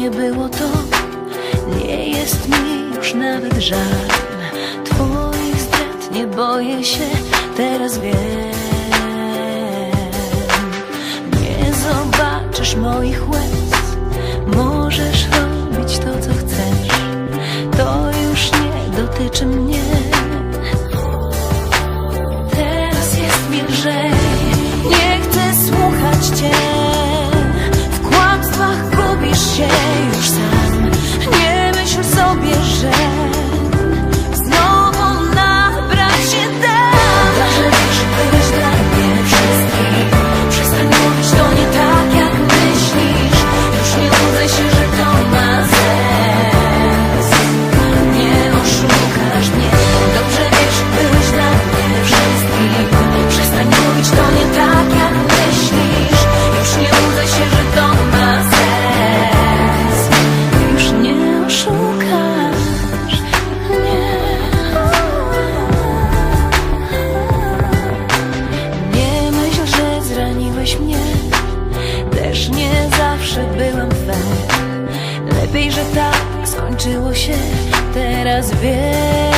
nie było to. Nie jest mi już nawet żal. Twoich zdrad nie boję się, teraz wiem. Nie zobaczysz moich łez. Możesz robić to, co chcesz. To już nie dotyczy mnie. Teraz jest mi lżej. mnie. Też nie zawsze byłam fair. Lepiej, że tak skończyło się. Teraz wiem.